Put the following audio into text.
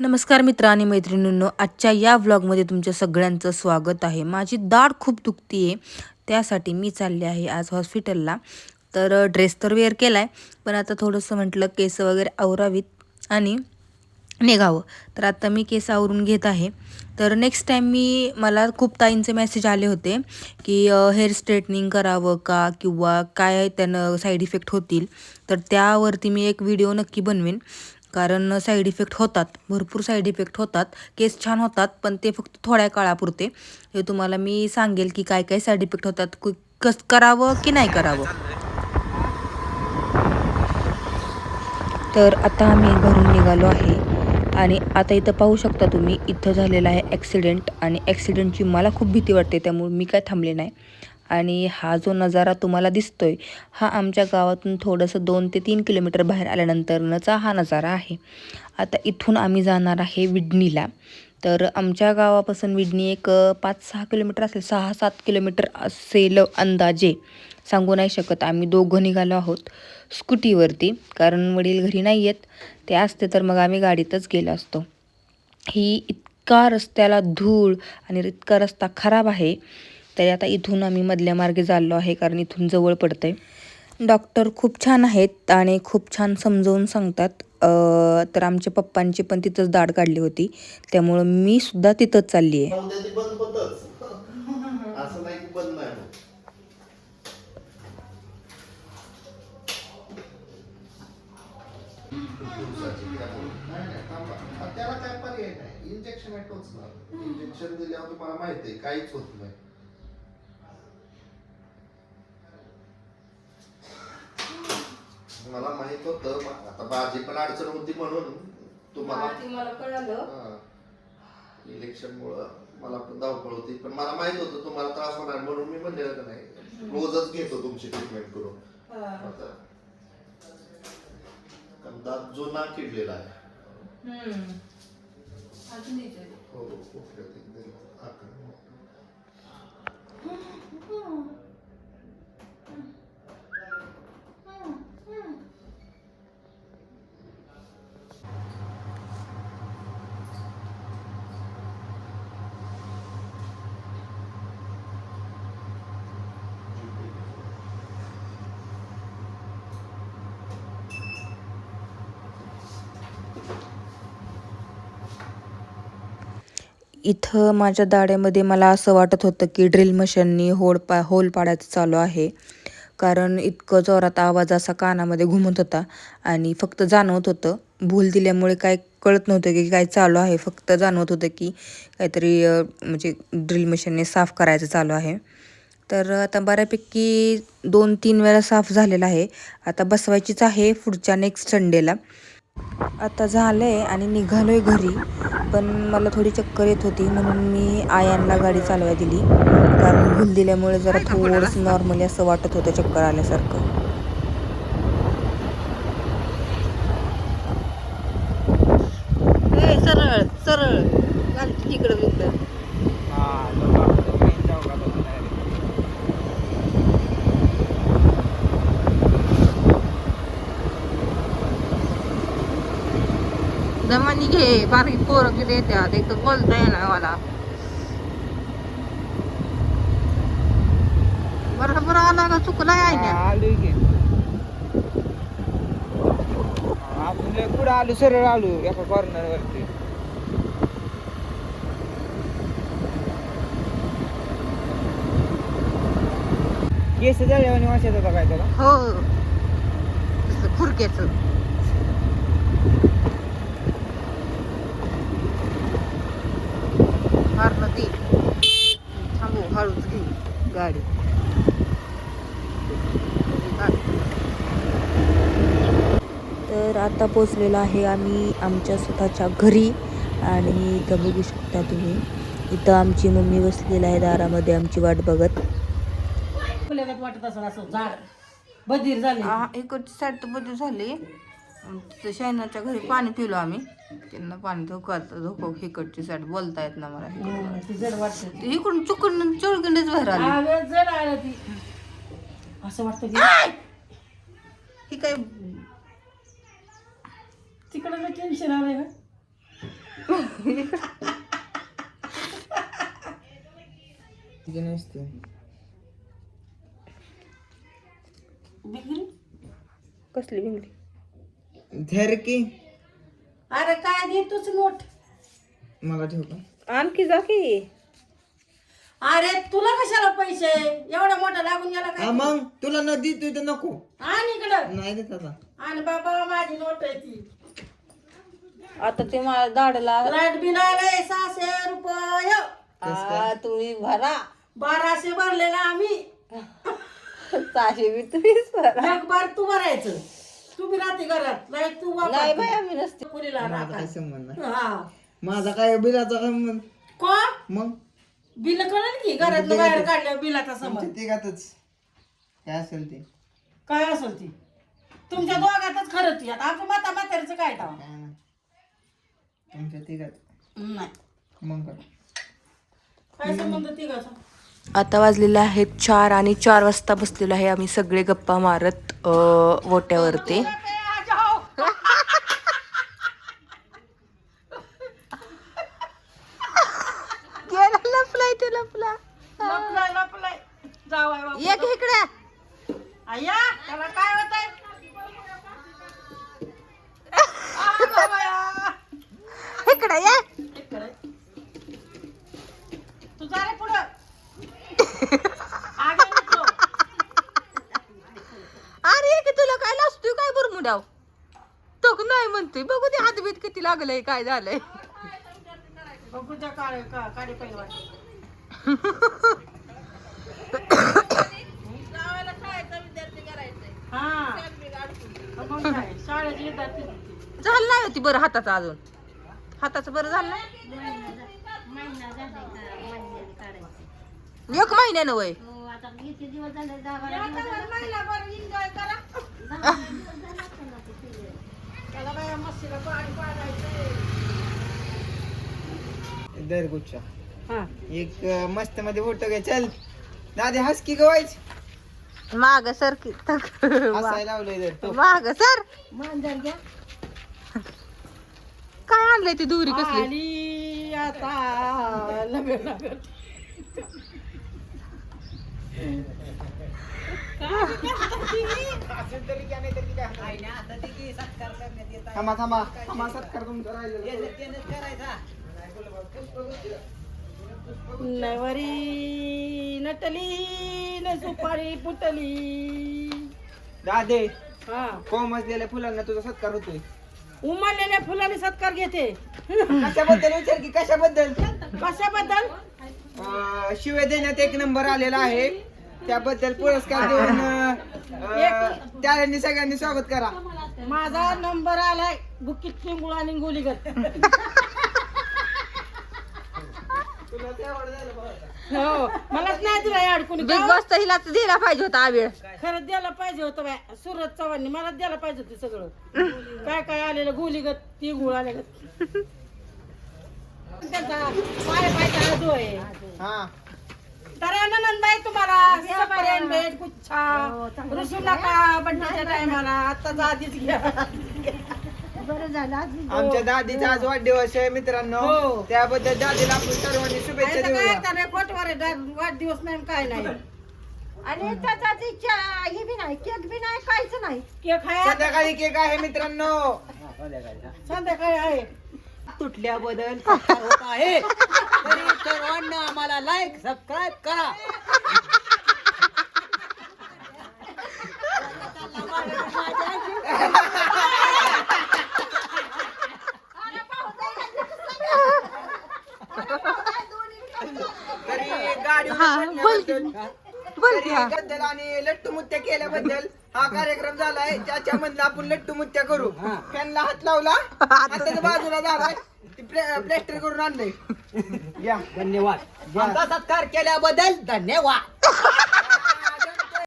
नमस्कार मित्र आणि मैत्रिणींनो आजच्या या व्लॉगमध्ये तुमच्या सगळ्यांचं स्वागत आहे. माझी दाढ खूप दुखती आहे त्यासाठी मी चालले आहे आज हॉस्पिटलला तर ड्रेस तर वेअर केला आहे पण आता थोडंसं म्हटलं केस वगैरे आवरावीत आणि निघावं. तर आता मी केस आवरून घेत आहे. तर नेक्स्ट टाईम मी मला खूप ताईंचे मेसेज आले होते की हेअर स्ट्रेटनिंग करावं का किंवा काय त्यानं साईड इफेक्ट होतील. तर त्यावरती मी एक व्हिडिओ नक्की बनवेन. कारण साईड इफेक्ट होतात. भरपूर साईड इफेक्ट होतात. केस छान होतात पण ते फक्त थोड्या काळापुरते. हे तुम्हाला मी सांगेल की काय काय साईड इफेक्ट होतात कस करावं की नाही करावं. तर आता आम्ही घरून निघालो आहे. आणि आता इथं पाहू शकता तुम्ही इथं झालेला आहे ॲक्सिडेंट आणि ॲक्सिडेंटची मला खूप भीती वाटते त्यामुळे मी काय थांबले नाही. आणि हा जो नजारा तुम्हाला दिसतोय हा आमच्या गावातून थोडंसं दोन ते तीन किलोमीटर बाहेर आल्यानंतरचा हा नजारा आहे. आता इथून आम्ही जाणार आहे विडणीला. तर आमच्या गावापासून विडणी एक पाच सहा किलोमीटर असेल सहा सात किलोमीटर असेल अंदाजे. सांगू नाही शकत आम्ही दोघं निघालो आहोत स्कूटीवरती कारण वडील घरी नाही आहेत ते असते तर मग आम्ही गाडीतच गेलो असतो. ही इतका रस्त्याला धूळ आणि इतका रस्ता खराब आहे तरी आता इथून आम्ही मधल्या मार्गे चाललो आहे कारण इथून जवळ पडतंय. डॉक्टर खूप छान आहेत आणि खूप छान समजावून सांगतात. अं, तर आमच्या पप्पांची पण तिथंच दाढ काढली होती. त्यामुळं मी सुद्धा तिथंच चालली आहे त्याला काय पर्याय नाही. इंजेक्शन आहे टोचणार इंजेक्शन दिल्यावर तुम्हाला माहिती आहे काहीच होत नाही. मला माहीत होतं आता माझी पण अडचण होती म्हणून तुम्हाला मला कळालं हा. इलेक्शनमुळं मला पण धावपळ होती पण मला माहीत होतं तुम्हाला त्रास होणार म्हणून मी म्हणलेलं का नाही रोजच घेतो तुमची ट्रीटमेंट करून आता कारण दात जुना किडलेला आहे हो एकदम आकार मोठा. इथं माझ्या दाढ्यामध्ये मला असं वाटत होतं की ड्रिल मशीननी होळ पा होल पाडायचं चालू आहे. कारण इतकं जोरात आवाज असा कानामध्ये घुमत होता आणि फक्त जाणवत होतं. भूल दिल्यामुळे काय कळत नव्हतं की काय चालू आहे. फक्त जाणवत होतं की काहीतरी म्हणजे ड्रिल मशीनने साफ करायचं चालू आहे. तर आता बऱ्यापैकी दोन तीन वेळा साफ झालेला आहे. आता बसवायचीच आहे पुढच्या नेक्स्ट संडेला. आता झालंय आणि निघालोय घरी पण मला थोडी चक्कर येत होती म्हणून मी आयांना गाडी चालवाय दिली. कारण भूल दिल्यामुळे जरा थोडंसं नॉर्मली असं वाटत होतं चक्कर आल्यासारखं सरळ सरळ इकडं इकडं दमानी घे बारीक पोरं किती येतात एक तर बोलता येणार मला? बरोबर आला का? चुकला आहे ना आलोय की. आपण लय पुढे आलो सरळ आलो एका कॉर्नर वरती. केस झाल्यावर वाशात होता काय त्याला? हो. खुरक्याच मारणं ती थांबू हळूच घे गाडी तर आता पोचलेलो आहे आम्ही आमच्या स्वतःच्या घरी आणि इथं बघू शकता तुम्ही. इथं आमची मम्मी बसलेली आहे दारामध्ये आमची वाट बघत. वाटत असं असं झाड. बधीर झाले. हा इकडची साईड तर बदल झाली. तिथं शैनाच्या घरी पाणी पिलो आम्ही. त्यांना पाणी धोकात धोको इकडची साईड बोलता येत ना मला. हं, जड वाटते. इकडून चुकून चोळगंडीच बाहेर आली. हा, वेळ जड आलं ती. असं वाटतं की ही काय तिकडं टेन्शन आलंय ना. बिगडी? कसली धर की अरे काय देतोच नोट. मला ठेव का? आणखी जा की. अरे तुला कशाला पैसे? एवढा मोठा लागून गेला हा, काय मग? तुला न दी तू तर नको. आणि इकडं. नाही देत आता. आणि बाबा माझी नोट आहे ती. आता ते मला दाडला लाइट बिल आलंय सहाशे रुपये. आ, तुम्ही भरा. बाराशे भरलेला आम्ही. सहाशे बी तुम्हीच भरा. एक बार तू भरायचं. तू बी राहते घरात. लाइट तू नाही बाई आम्ही नसते. पुरीला माझा काय संबंध नाही. हा. माझा काय बिलाचा काय संबंध? कोण? मग? बिल कळेल की घरातलं बाहेर काढलं बिलाचा तुमच्या समज तिघातच काय असेल ते? काय असेल ती? तुमच्या दोघातच खरं ती. आता आमच्या माता म्हातारीचं काय टाव काय नाही. तुमच्या तिघात नाही. मग काय काय संबंध तिघाचा? आता वाजलेले आहेत चार आणि चार वाजता बसलेलो आहे आम्ही सगळे गप्पा मारत अ, ओट्यावरती. लपलाय ते लपला. लपलाय लपलाय. जावाय बापू. एक इकडे आया त्याला काय होत आहे इकडे ये तू जा रे पुढं आगे नको. अरे की तुला काय लाजतोय बुरमुडाव तो नाही म्हणतोय. बघू ते हातबीत किती लागलंय काय झालंय. बघूच्या काळे का काळे पैलवान हा. मग काय शाळेत येतात ते. झालं नाही होती बरं हाताचं अजून. हाताचं बरं झालं नाही? एक महिन्यानं वय. महिनाभर करा. त्याला बाया मस्तीला पाणी. दर गुच्छा हा. एक मस्त मध्ये फोटो घे चल दादी हस की गवायच माग सर की हसायला लावलंय तो माग सर मांजर घ्या. काय आणलंय ती दुरी कसली आली आता. थांबा थांबा. थांबा सत्कार तुमचा नवरी नटली न सुपारी फुटली दादे हा. कोमसलेल्या फुलांना तुझा सत्कार होतोय? उमललेल्या फुलाने सत्कार घेते. कशाबद्दल? विचार की कशाबद्दल? कशाबद्दल? शिव्या देण्यात एक नंबर आलेला आहे. त्याबद्दल पुरस्कार देऊन अं, त्याने सगळ्यांनी स्वागत करा. माझा नंबर आलाय. बुकीत चिंगुळ आणि गोलीगत. हो मलाच नाही दिला याड कोणी बिग बॉस तर हिलाच दिला पाहिजे होता आवेळ खरंच द्यायला पाहिजे होतं बाय. सुरत चव्हाणनी मला द्यायला पाहिजे होतं सगळं. काय काय आलेलं? गोलीगत ती गुळ आलेलं. त्यांचा पाय पायचा आजू आहे. हा. तर आनंद आहे तुम्हाला. सफरेन भेट गुच्छा. रुसू नका बड्डेच्या टायमाला. आताच आधीच घ्या. आमच्या दादीचा आज वाढदिवस आहे मित्रांनो. हो. त्याबद्दल दादीला आपण सर्वांनी शुभेच्छा आता काय देऊया आता डा- वाढदिवस नाही काय नाही. आणि त्याचा हे बी नाही केक बी नाही काहीच नाही. केक आहे. संध्याकाळी केक आहे मित्रांनो. संध्याकाळी आहे. तुटल्याबद्दल सत्कार होत आहे. तरी सर्वांना आम्हाला लाईक सबस्क्राईब करा. तरी गाडी बद्दल आणि लट्टू मुत्या केल्याबद्दल हा कार्यक्रम झालाय. ज्याच्या मधला आपण लट्टू मुत्या करू. त्यांना हात लावला. हाताच्या बाजूला झालाय प्लॅस्टर करून आणलंय. या धन्यवाद. आमचा सत्कार केल्याबद्दल धन्यवाद.